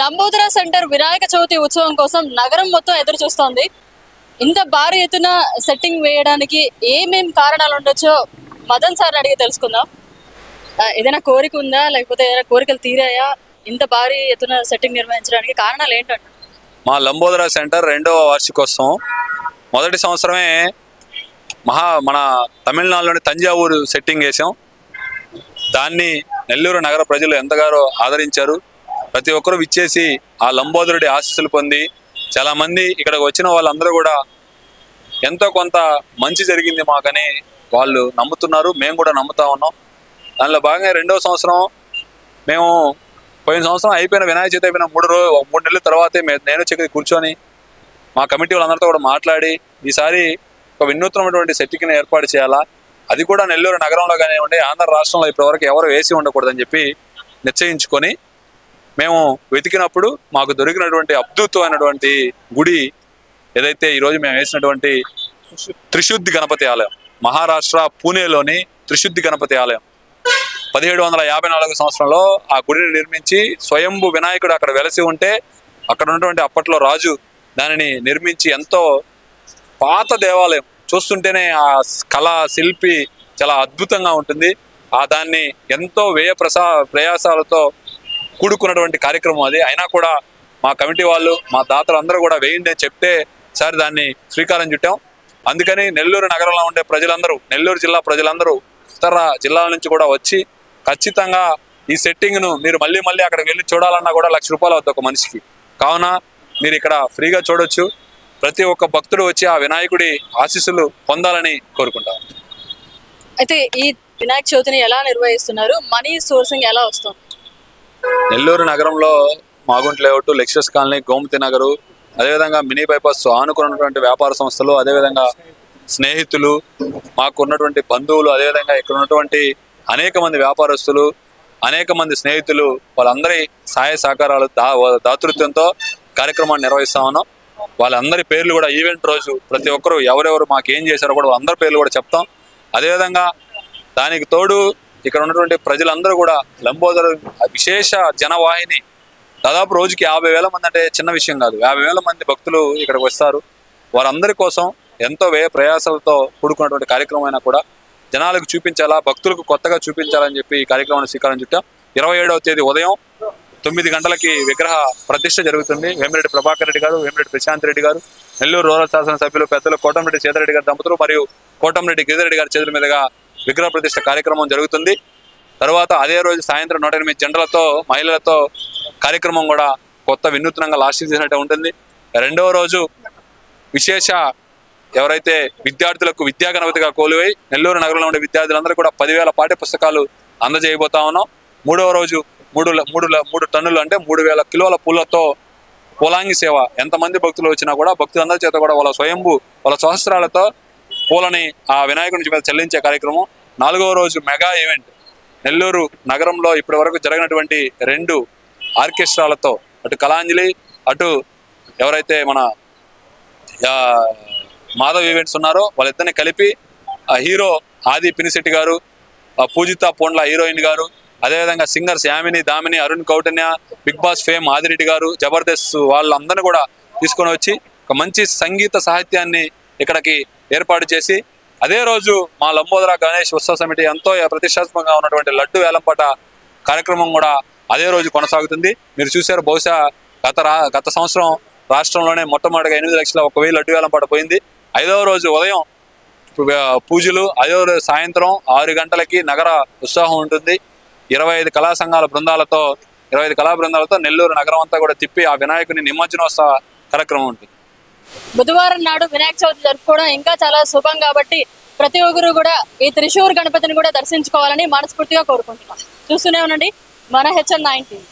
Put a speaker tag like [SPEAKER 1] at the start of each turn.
[SPEAKER 1] Lambodara centre Vinayaka Chavithi ఉత్సవం కోసం నగరం మొత్తం ఎదురు చూస్తోంది. ఇంత భారీ ఎత్తున సెట్టింగ్ వేయడానికి ఏమేం కారణాలు ఉండొచ్చో మదన్ సార్ అడిగి తెలుసుకుందాం. ఏదైనా కోరిక ఉందా? లేకపోతే ఏదైనా కోరికలు తీరాయా? ఇంత భారీ ఎత్తున సెట్టింగ్ నిర్వహించడానికి కారణాలు ఏంటంటే
[SPEAKER 2] మా లంబోదర సెంటర్ రెండవ వార్షికోత్సవం. మొదటి సంవత్సరమే మహా మన తమిళనాడులోని తంజావూరు సెట్టింగ్ వేసాం దాన్ని నెల్లూరు నగర ప్రజలు ఎంతగానో ఆదరించారు. ప్రతి ఒక్కరూ విచ్చేసి ఆ లంబోదరుడి ఆశీస్సులు పొంది చాలామంది ఇక్కడికి వచ్చిన వాళ్ళందరూ కూడా ఎంతో కొంత మంచి జరిగింది మాకని వాళ్ళు నమ్ముతున్నారు. మేము కూడా నమ్ముతా ఉన్నాం. దానిలో భాగంగా రెండవ సంవత్సరం మేము పోయిన సంవత్సరం అయిపోయిన వినాయక చవితి అయిపోయిన మూడు రోజు మూడు నెలల తర్వాతే నేను చెక్కి కూర్చొని మా కమిటీ వాళ్ళందరితో కూడా మాట్లాడి ఈసారి ఒక వినూత్నమైనటువంటి సెట్టింగ్ని ఏర్పాటు చేయాలా? అది కూడా నెల్లూరు నగరంలో కానివ్వండి ఆంధ్ర రాష్ట్రంలో ఇప్పటివరకు ఎవరు వేసి ఉండకూడదని చెప్పి నిశ్చయించుకొని మేము వెతికినప్పుడు మాకు దొరికినటువంటి అద్భుతమైనటువంటి గుడి ఏదైతే ఈరోజు మేము వేసినటువంటి త్రిశుద్ధి గణపతి ఆలయం మహారాష్ట్ర పూణేలోని త్రిశుద్ధి గణపతి ఆలయం. పదిహేడు వందల యాభై నాలుగు సంవత్సరంలో ఆ గుడిని నిర్మించి స్వయంభు వినాయకుడు అక్కడ వెలసి ఉంటే అక్కడ ఉన్నటువంటి అప్పట్లో రాజు దానిని నిర్మించి ఎంతో పాత దేవాలయం చూస్తుంటేనే ఆ కళా శిల్పి చాలా అద్భుతంగా ఉంటుంది. ఆ దాన్ని ఎంతో వ్యయ ప్రసా ప్రయాసాలతో కూడుకున్నటువంటి కార్యక్రమం అది. అయినా కూడా మా కమిటీ వాళ్ళు మా దాతలు అందరూ కూడా వేయండి అని చెప్తే సార్ దాన్ని శ్రీకారం చుట్టాం. అందుకని నెల్లూరు నగరంలో ఉండే ప్రజలందరూ నెల్లూరు జిల్లా ప్రజలందరూ ఇతర జిల్లాల నుంచి కూడా వచ్చి ఖచ్చితంగా ఈ సెట్టింగ్ను మీరు మళ్ళీ మళ్ళీ అక్కడికి వెళ్ళి చూడాలన్నా కూడా లక్ష రూపాయలు అవుతుంది ఒక మనిషికి. కావున మీరు ఇక్కడ ఫ్రీగా చూడొచ్చు. ప్రతి ఒక్క భక్తుడు వచ్చి ఆ వినాయకుడి ఆశీస్సులు పొందాలని కోరుకుంటాం.
[SPEAKER 1] అయితే ఈ వినాయక చవితిని ఎలా నిర్వహిస్తున్నారు? మనీ సోర్సింగ్ ఎలా వస్తుంది?
[SPEAKER 2] నెల్లూరు నగరంలో Magunta layout lecturers colony Gomathi Nagar అదేవిధంగా మినీ బైపాస్ ఆనుకున్నటువంటి వ్యాపార సంస్థలు అదేవిధంగా స్నేహితులు మాకు ఉన్నటువంటి బంధువులు అదేవిధంగా ఇక్కడ ఉన్నటువంటి అనేక మంది వ్యాపారస్తులు అనేక మంది స్నేహితులు వాళ్ళందరి సహాయ సహకారాలు దా దాతృత్వంతో కార్యక్రమాన్ని నిర్వహిస్తా ఉన్నాం. వాళ్ళందరి పేర్లు కూడా ఈవెంట్ రోజు ప్రతి ఒక్కరు ఎవరెవరు మాకు ఏం చేశారో కూడా అందరి పేర్లు కూడా చెప్తాం. అదేవిధంగా దానికి తోడు ఇక్కడ ఉన్నటువంటి ప్రజలందరూ కూడా లంబోదర విశేష జనవాహిని. దాదాపు రోజుకి యాభై వేల మంది అంటే చిన్న విషయం కాదు. యాభై వేల మంది భక్తులు ఇక్కడికి వస్తారు. వారందరి కోసం ఎంతో వ్యయ ప్రయాసాలతో కూడుకున్నటువంటి కార్యక్రమం అయినా కూడా జనాలకు చూపించాలా భక్తులకు కొత్తగా చూపించాలని చెప్పి ఈ కార్యక్రమాన్ని శ్రీకారం చుట్టాం. ఇరవై ఏడవ తేదీ ఉదయం తొమ్మిది గంటలకి విగ్రహ ప్రతిష్ట జరుగుతుంది. వేమిరెడ్డి ప్రభాకర్ రెడ్డి గారు వేమిరెడ్డి ప్రశాంత్ రెడ్డి గారు నెల్లూరు రూరల్ శాసనసభ్యులు పెద్దలు కోటంరెడ్డి సీతారెడ్డి గారి దంపతులు మరియు కోటంరెడ్డి గిరిరెడ్డి గారి చేతుల మీదుగా విగ్రహ ప్రతిష్ట కార్యక్రమం జరుగుతుంది. తర్వాత అదే రోజు సాయంత్రం నూట ఎనిమిది జంటలతో మహిళలతో కార్యక్రమం కూడా కొత్త వినూత్నంగా లాస్ట్ చేసినట్టు ఉంటుంది. రెండవ రోజు విశేష ఎవరైతే విద్యార్థులకు విద్యా గణపతిగా కోలువై నెల్లూరు నగరంలో ఉండే విద్యార్థులందరూ కూడా పదివేల పాఠ్య పుస్తకాలు అందజేయబోతా ఉన్నాం. మూడవ రోజు మూడు మూడు మూడు టన్నులు అంటే మూడు వేల కిలోల పూలతో పూలాంగి సేవ ఎంతమంది భక్తులు వచ్చినా కూడా భక్తులందరి చేత కూడా వాళ్ళ స్వయంభూ వాళ్ళ సహస్రాలతో పూలని ఆ వినాయకుడి మీద చెల్లించే కార్యక్రమం. నాలుగవ రోజు మెగా ఈవెంట్. నెల్లూరు నగరంలో ఇప్పటి వరకు జరిగినటువంటి రెండు ఆర్కెస్ట్రాలతో అటు కళాంజలి అటు ఎవరైతే మన మాధవ్ ఈవెంట్స్ ఉన్నారో వాళ్ళిద్దరిని కలిపి ఆ హీరో ఆది పినిశెట్టి గారు ఆ పూజిత పోండ్ల హీరోయిన్ గారు అదేవిధంగా singers Yamini Damini Arun Koutanya Bigg Boss fame Adireddy గారు జబర్దస్త్ వాళ్ళందరినీ కూడా తీసుకొని వచ్చి ఒక మంచి సంగీత సాహిత్యాన్ని ఇక్కడికి ఏర్పాటు చేసి అదే రోజు మా లంబోదర గణేష్ ఉత్సవ సమితి ఎంతో ప్రతిష్టాత్మకంగా ఉన్నటువంటి లడ్డు వేలంపాట కార్యక్రమం కూడా అదే రోజు కొనసాగుతుంది. మీరు చూశారు బహుశా గత రా గత సంవత్సరం రాష్ట్రంలోనే మొట్టమొదటిగా ఎనిమిది లక్షల ఒక వెయ్యి లడ్డు వేలంపాట పోయింది. ఐదవ రోజు ఉదయం పూజలు ఐదవ రోజు సాయంత్రం ఆరు గంటలకి నగర ఉత్సాహం ఉంటుంది. ఇరవై ఐదు కళా సంఘాల బృందాలతో ఇరవై ఐదు కళా బృందాలతో నెల్లూరు నగరం అంతా కూడా తిప్పి ఆ వినాయకుని నిమజ్జనోత్సవ కార్యక్రమం ఉంటుంది.
[SPEAKER 1] బుధవారం నాడు వినాయక చవితి జరుపుకోవడం ఇంకా చాలా శుభం కాబట్టి ప్రతి ఒక్కరు కూడా ఈ త్రిశూర్ గణపతిని కూడా దర్శించుకోవాలని మనస్ఫూర్తిగా కోరుకుంటున్నాం. చూస్తూనే ఉండండి మన హెచ్ఎన్ నైన్టీన్.